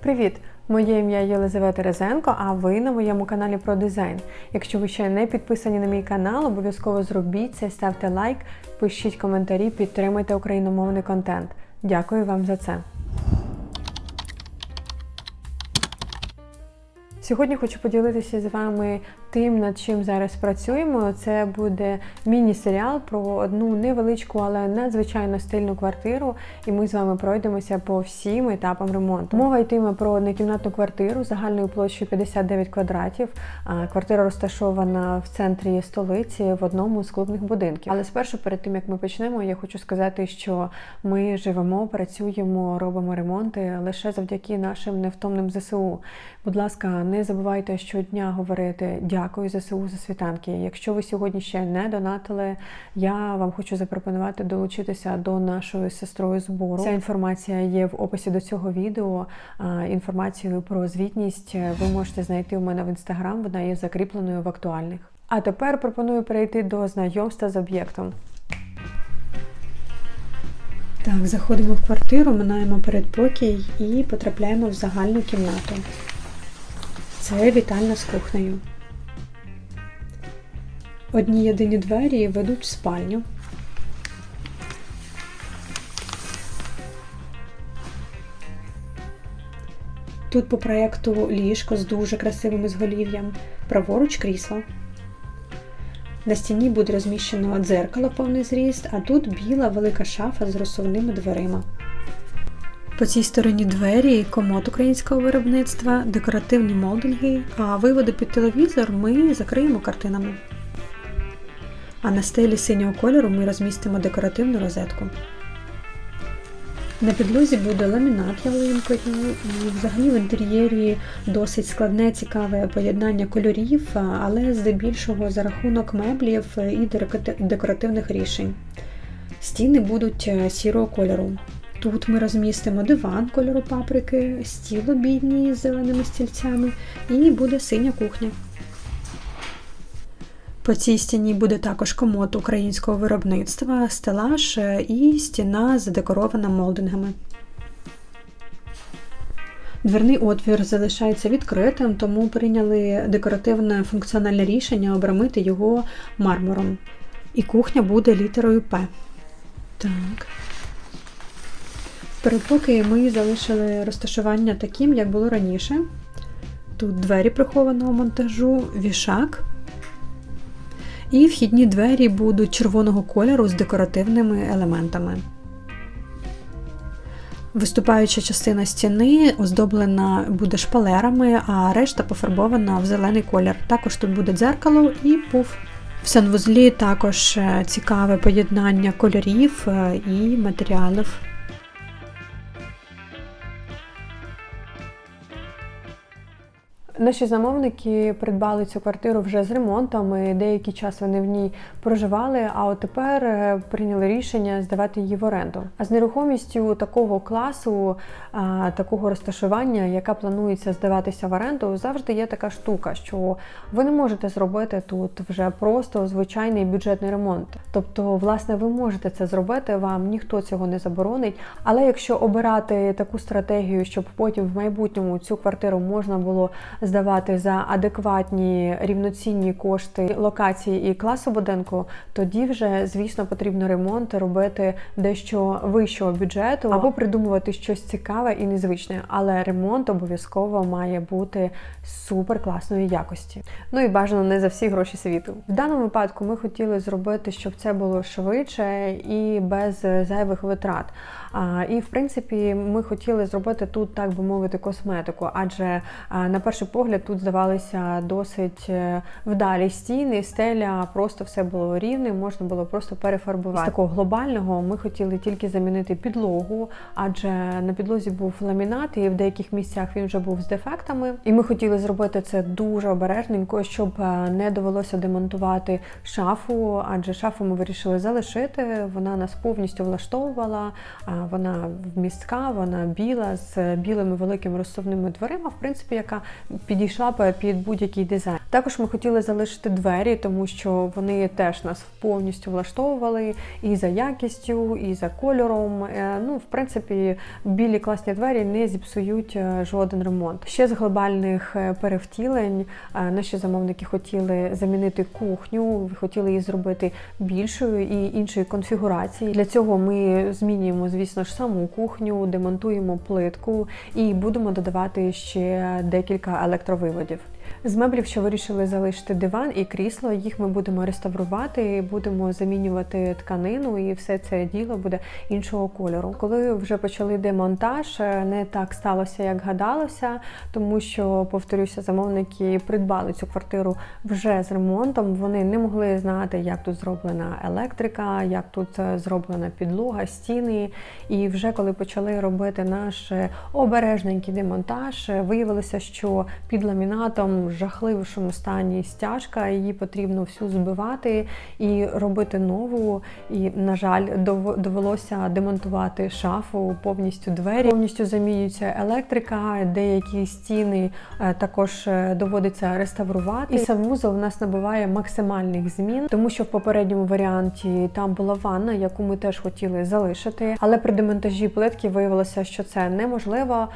Привіт! Моє ім'я Єлизавета Резенко, а ви на моєму каналі про дизайн. Якщо ви ще не підписані на мій канал, обов'язково зробіть це, ставте лайк, пишіть коментарі, підтримуйте україномовний контент. Дякую вам за це. Сьогодні хочу поділитися з вами тим, над чим зараз працюємо. Це буде міні-серіал про одну невеличку, але надзвичайно стильну квартиру. І ми з вами пройдемося по всім етапам ремонту. Мова йтиме про однокімнатну квартиру загальною площею 59 квадратів. Квартира розташована в центрі столиці в одному з клубних будинків. Але спершу, перед тим як ми почнемо, я хочу сказати, що ми живемо, працюємо, робимо ремонти лише завдяки нашим невтомним ЗСУ. Будь ласка, не забувайте щодня говорити ЗСУ за світанки. Якщо ви сьогодні ще не донатили, я вам хочу запропонувати долучитися до нашої сестрою збору. Ця інформація є в описі до цього відео. Інформацію про звітність ви можете знайти у мене в інстаграм. Вона є закріпленою в актуальних. А тепер пропоную перейти до знайомства з об'єктом. Так, заходимо в квартиру, минаємо передпокій і потрапляємо в загальну кімнату. Це вітальня з кухнею. Одні єдині двері ведуть в спальню. Тут по проєкту ліжко з дуже красивим ізголів'ям, праворуч крісло. На стіні буде розміщено дзеркало повний зріст, а тут біла велика шафа з розсувними дверима. По цій стороні двері комод українського виробництва, декоративні молдинги, а виводи під телевізор ми закриємо картинами. А на стелі синього кольору ми розмістимо декоративну розетку. На підлозі буде ламінат ялинкою, і взагалі в інтер'єрі досить складне, цікаве поєднання кольорів, але здебільшого за рахунок меблів і декоративних рішень. Стіни будуть сірого кольору. Тут ми розмістимо диван кольору паприки, стіл обідній з зеленими стільцями і буде синя кухня. По цій стіні буде також комод українського виробництва, стелаж і стіна задекорована молдингами. Дверний отвір залишається відкритим, тому прийняли декоративне функціональне рішення обрамити його мармуром. І кухня буде літерою П. Так. Передпоки ми залишили розташування таким, як було раніше. Тут двері прихованого монтажу, вішак. І вхідні двері будуть червоного кольору з декоративними елементами. Виступаюча частина стіни оздоблена буде шпалерами, а решта пофарбована в зелений колір. Також тут буде дзеркало і пуф. В санвузлі також цікаве поєднання кольорів і матеріалів. Наші замовники придбали цю квартиру вже з ремонтом. і Деякий час вони в ній проживали, а от тепер е, прийняли рішення здавати її в оренду. А з нерухомістю такого класу, такого розташування, яка планується здаватися в оренду, завжди є така штука, що ви не можете зробити тут вже просто звичайний бюджетний ремонт. Тобто, власне, ви можете це зробити, вам ніхто цього не заборонить. Але якщо обирати таку стратегію, щоб потім в майбутньому цю квартиру можна було здавати за адекватні рівноцінні кошти локації і класу будинку, тоді вже, звісно, потрібно ремонт робити дещо вищого бюджету або придумувати щось цікаве і незвичне. Але ремонт обов'язково має бути супер класної якості. Ну і бажано не за всі гроші світу. В даному випадку ми хотіли зробити, щоб це було швидше і без зайвих витрат. А, І в принципі, ми хотіли зробити тут, так би мовити, косметику, адже на перший погляд тут здавалися досить е, вдалі стіни, стеля, просто все було рівне, можна було просто перефарбувати. З такого глобального ми хотіли тільки замінити підлогу, адже на підлозі був ламінат, і в деяких місцях він вже був з дефектами. І ми хотіли зробити це дуже обережненько, щоб е, не довелося демонтувати шафу, адже шафу ми вирішили залишити. Вона нас повністю влаштовувала. Вона містка, вона біла з білими великими розсувними дверима, в принципі, яка підійшла б під будь-який дизайн. Також ми хотіли залишити двері, тому що вони теж нас повністю влаштовували і за якістю, і за кольором. Е, Ну, в принципі, білі класні двері не зіпсують е, жоден ремонт. Ще з глобальних е, перевтілень наші замовники хотіли замінити кухню, хотіли її зробити більшою і іншої конфігурації. Для цього ми змінюємо, звісно ж, саму кухню, демонтуємо плитку і будемо додавати ще декілька електровиводів. З меблів, що вирішили залишити диван і крісло, їх ми будемо реставрувати, будемо замінювати тканину, і все це діло буде іншого кольору. Коли вже почали демонтаж, е, не так сталося, як гадалося, тому що, повторюся, замовники придбали цю квартиру вже з ремонтом. Вони не могли знати, як тут зроблена електрика, як тут е, зроблена підлога, стіни. І вже коли почали робити наш е, обережненький демонтаж, виявилося, що під ламінатом в жахливішому стані стяжка, її потрібно всю збивати і робити нову. І, на жаль, дов- довелося демонтувати шафу, повністю двері, повністю замінюється електрика, деякі стіни е, також е, доводиться реставрувати. І сам санвузол у нас набуває максимальних змін, тому що в попередньому варіанті там була ванна, яку ми теж хотіли залишити, але при демонтажі плитки виявилося, що це неможливо.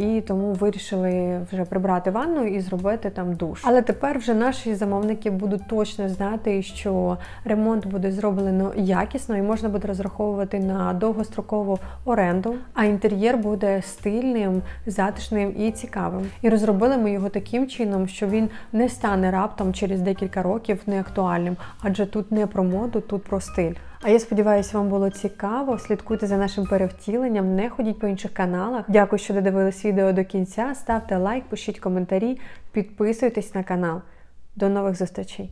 І тому вирішили вже прибрати ванну і зробити там душ. Але тепер вже наші замовники будуть точно знати, що ремонт буде зроблено якісно і можна буде розраховувати на довгострокову оренду. А інтер'єр буде стильним, затишним і цікавим. І розробили ми його таким чином, що він не стане раптом через декілька років неактуальним, адже тут не про моду, тут про стиль. А я сподіваюся, вам було цікаво. Слідкуйте за нашим перевтіленням, не ходіть по інших каналах. Дякую, що додивились відео до кінця. Ставте лайк, пишіть коментарі, підписуйтесь на канал. До нових зустрічей!